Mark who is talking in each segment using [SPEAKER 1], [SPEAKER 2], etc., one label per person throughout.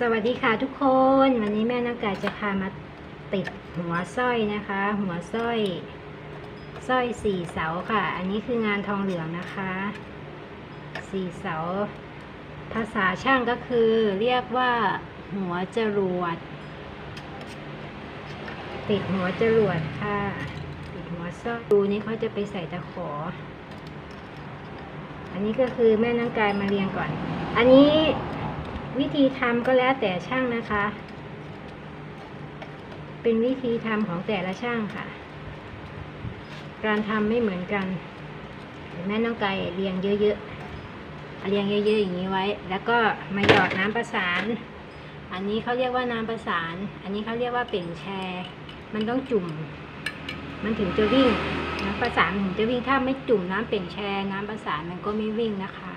[SPEAKER 1] สวัสดีค่ะทุกคนวันนี้แม่นักกายจะพามาติดหัวสร้อยนะคะ หัวสร้อยสร้อยสี่เสาค่ะ อันนี้คืองานทองเหลืองนะคะสี่เสา ภาษาช่างก็คือเรียกว่าหัวจรวด ติดหัวจรวดค่ะ ติดหัวสร้อยดูนี่เขาจะไปใส่ตะขอ อันนี้ก็คือแม่นังกายมาเรียงก่อน อันนี้ วิธีทำก็แล้วแต่ช่างนะคะ เป็นวิธีทำของแต่ละช่างค่ะ การทำไม่เหมือนกันเดี๋ยวแม่น้องไก่เรียงเยอะๆเรียงเยอะๆอย่างนี้ไว้ แล้วก็มาหยอดน้ำประสาน อันนี้เขาเรียกว่าน้ำประสาน อันนี้เขาเรียกว่าเป่งแชร์ มันต้องจุ่ม มันถึงจะวิ่งน้ำประสานถึงจะวิ่งถ้าไม่จุ่มน้ำเป่งแชร์ น้ำประสานมันก็ไม่วิ่งนะคะ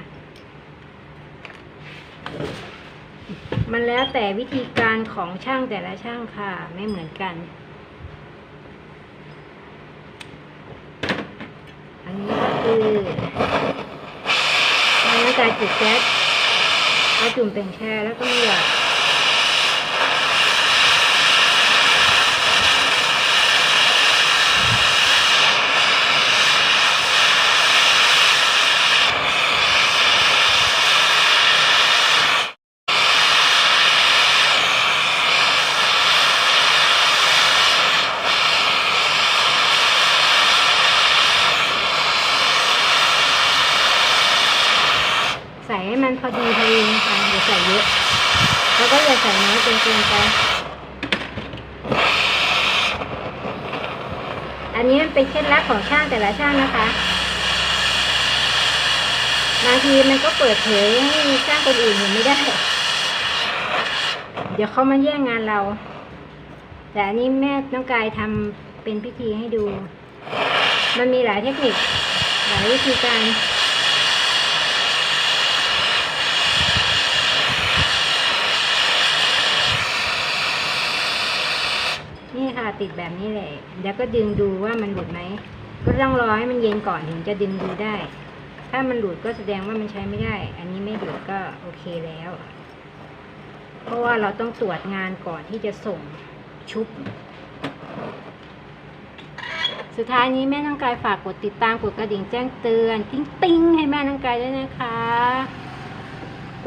[SPEAKER 1] มันแล้วแต่วิธีการของช่างแต่ละช่างค่ะ ไม่เหมือนกัน อันนี้ก็คือน้ำกายจุดแก๊สเอาจุ่มเป็นแช่แล้วก็มาหยอ ใส่ให้มันพอดีพอดีนะคะอย่าใส่เยอะ แล้วก็อย่าใส่น้อยจนเกินไป อันนี้มันเป็นเคล็ดลับของช่างแต่ละช่างนะคะ บางทีมันก็เปิดเผยให้ช่างคนอื่นเห็นไม่ได้ เดี๋ยวเขามาแย่งงานเรา แต่อันนี้แม่น้องกายทำเป็นพิธีให้ดู มันมีหลายเทคนิค หลายวิธีการ นี่ค่ะติดแบบนี้เลยแล้วก็ดึงดูว่ามันหลุดไหม ก็ต้องรอให้มันเย็นก่อนถึงจะดึงดูได้ ถ้ามันหลุดก็แสดงว่ามันใช้ไม่ได้ อันนี้ไม่หลุดก็โอเคแล้ว เพราะว่าเราต้องตรวจงานก่อนที่จะส่งชุบ สุดท้ายนี้แม่น้องกายฝากกดติดตามกดกระดิ่งแจ้งเตือน ติ้งติ้งให้แม่น้องกายด้วยนะคะ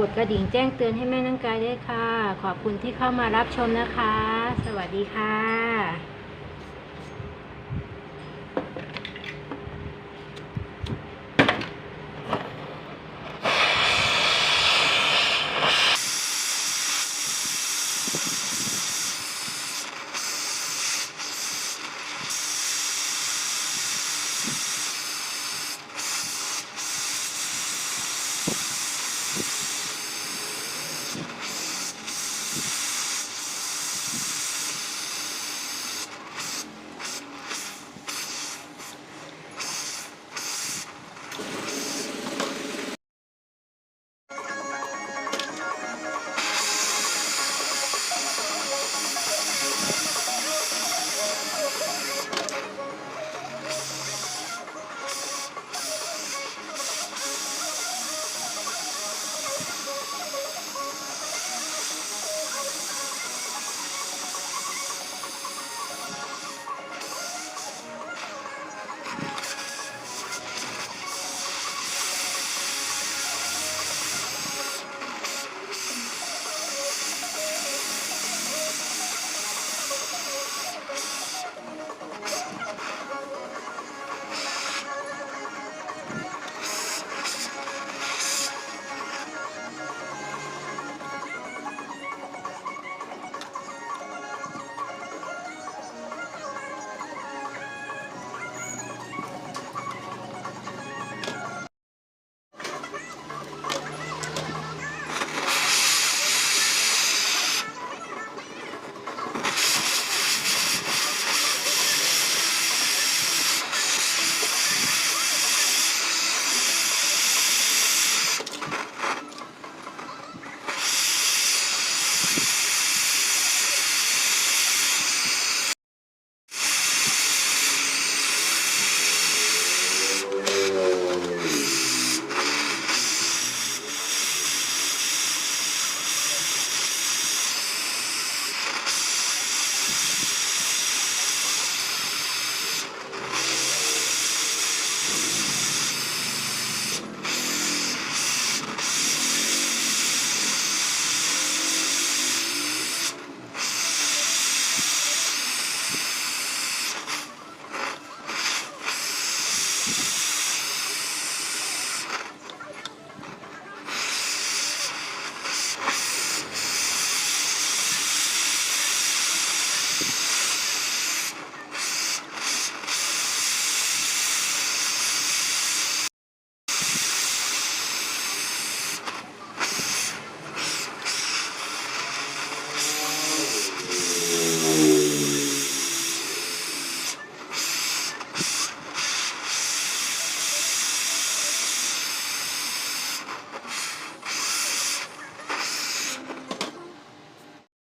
[SPEAKER 1] กดกระดิ่งแจ้งเตือนให้แม่นังกายด้วยค่ะ ขอบคุณที่เข้ามารับชมนะคะ สวัสดีค่ะ